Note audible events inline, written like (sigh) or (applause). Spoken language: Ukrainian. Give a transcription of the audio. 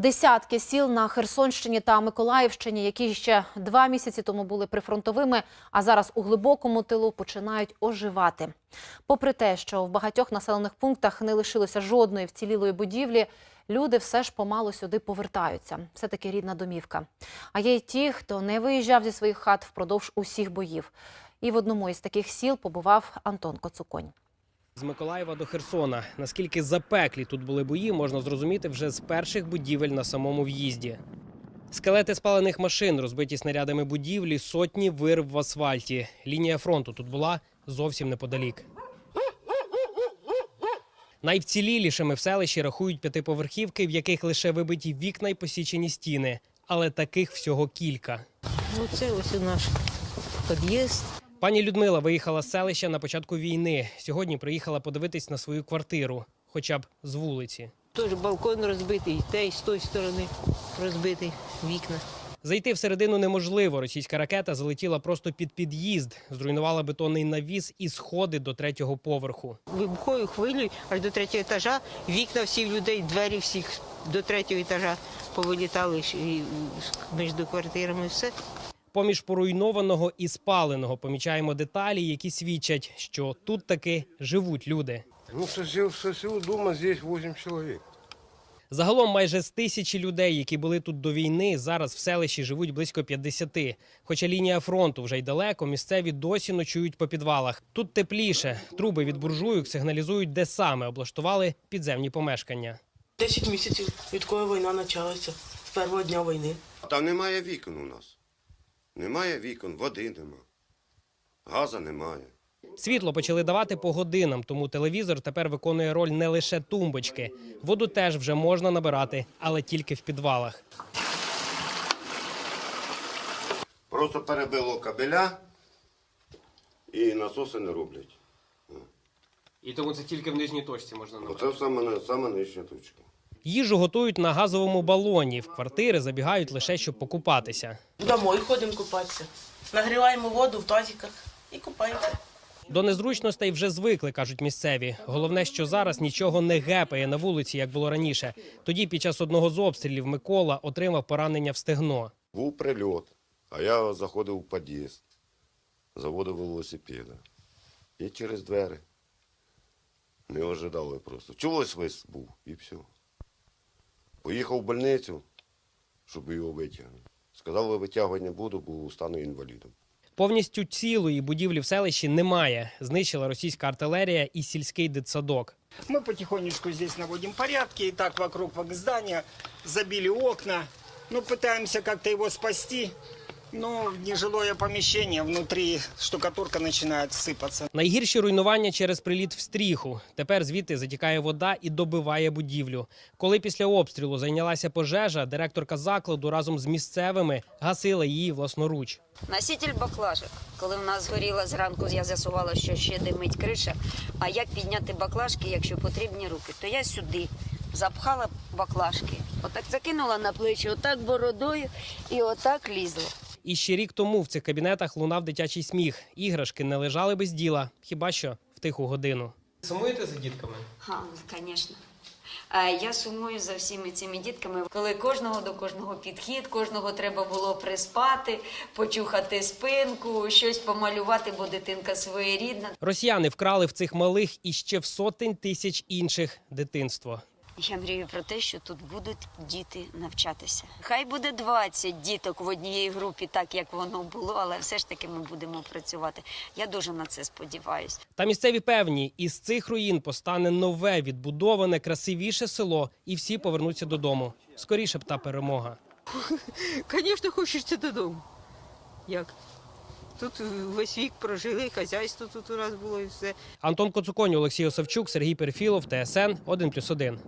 Десятки сіл на Херсонщині та Миколаївщині, які ще два місяці тому були прифронтовими, а зараз у глибокому тилу починають оживати. Попри те, що в багатьох населених пунктах не лишилося жодної вцілілої будівлі, люди все ж помалу сюди повертаються. Все таки рідна домівка. А є й ті, хто не виїжджав зі своїх хат впродовж усіх боїв. І в одному із таких сіл побував Антон Коцуконь. З Миколаєва до Херсона. Наскільки запеклі тут були бої, можна зрозуміти вже з перших будівель на самому в'їзді. Скелети спалених машин, розбиті снарядами будівлі, сотні вирв в асфальті. Лінія фронту тут була зовсім неподалік. Найвцілілішими в селищі рахують п'ятиповерхівки, в яких лише вибиті вікна й посічені стіни. Але таких всього кілька. Ну, це ось у наш під'їзд. Пані Людмила виїхала з селища на початку війни. Сьогодні приїхала подивитись на свою квартиру, хоча б з вулиці. Теж балкон розбитий, те, і з тої сторони розбитий вікна. Зайти всередину неможливо. Російська ракета залетіла просто під під'їзд, зруйнувала бетонний навіс і сходи до третього поверху. Вибуховою хвилею аж до третього етажа. Вікна всі в людей, двері всіх до третього етажа повилітали між квартирами все. Поміж поруйнованого і спаленого помічаємо деталі, які свідчать, що тут таки живуть люди. Ну, сосед дома здесь 8 человек. Загалом майже з тисячі людей, які були тут до війни, зараз в селищі живуть близько 50. Хоча лінія фронту вже й далеко, місцеві досі ночують по підвалах. Тут тепліше. Труби від буржуйок сигналізують, де саме облаштували підземні помешкання. 10 місяців, відколи війна почалася, з першого дня війни. Там немає вікон у нас. Немає вікон, води нема. Газа немає. Світло почали давати по годинам, тому телевізор тепер виконує роль не лише тумбочки. Воду теж вже можна набирати, але тільки в підвалах. Просто перебило кабеля і насоси не роблять. І тому це тільки в нижній точці можна Оце саме, саме нижня точка. Їжу готують на газовому балоні. В квартири забігають лише щоб покупатися. Домой ходимо купатися. Нагріваємо воду в тазиках і купаємося. До незручностей вже звикли, кажуть місцеві. Головне, що зараз нічого не гепає на вулиці, як було раніше. Тоді, під час одного з обстрілів, Микола отримав поранення в стегно. Був прильот, а я заходив у під'їзд, заводив велосипеда. І через двері. Не ожидали просто. Чогось весь був і все. Поїхав в больницю, щоб його витягнути. Сказали, витягувати не буду, бо стану інвалідом. Повністю цілої будівлі в селищі немає. Знищила російська артилерія і сільський дитсадок. Ми потихонечку здесь наводимо порядки. і так вокруг здання забили окна. Ну, пытаемся как-то його спасти. Но нежилое помещение, внутри штукатурка начинает сыпаться. Найгірші руйнування через приліт в стріху. Тепер звідти затікає вода і добиває будівлю. Коли після обстрілу зайнялася пожежа, директорка закладу разом з місцевими гасила її власноруч. Носитель баклажок. Коли в нас горіла зранку, я з'ясувала, що ще димить криша. А як підняти баклажки, якщо потрібні руки, то я сюди запхала баклажки. Отак закинула на плечі, отак бородою і отак лізла. І ще рік тому в цих кабінетах лунав дитячий сміх. Іграшки не лежали без діла, хіба що в тиху годину. Сумуєте за дітками? Ха, звісно. Я сумую за всіми цими дітками, коли кожного до кожного підхід, кожного треба було приспати, почухати спинку, щось помалювати, бо дитинка своєрідна. Росіяни вкрали в цих малих і ще в сотень тисяч інших дитинство. Я мрію про те, що тут будуть діти навчатися. Хай буде 20 діток в одній групі, так як воно було, але все ж таки ми будемо працювати. Я дуже на це сподіваюся. Та місцеві певні, із цих руїн постане нове, відбудоване, красивіше село, і всі повернуться додому. Скоріше б та перемога. (laughs) Звісно, хочеться додому. Як? Тут весь вік прожили, хазяйство тут у нас було і все. Антон Коцуконь, Олексій Осавчук, Сергій Перфілов, ТСН 1+,1.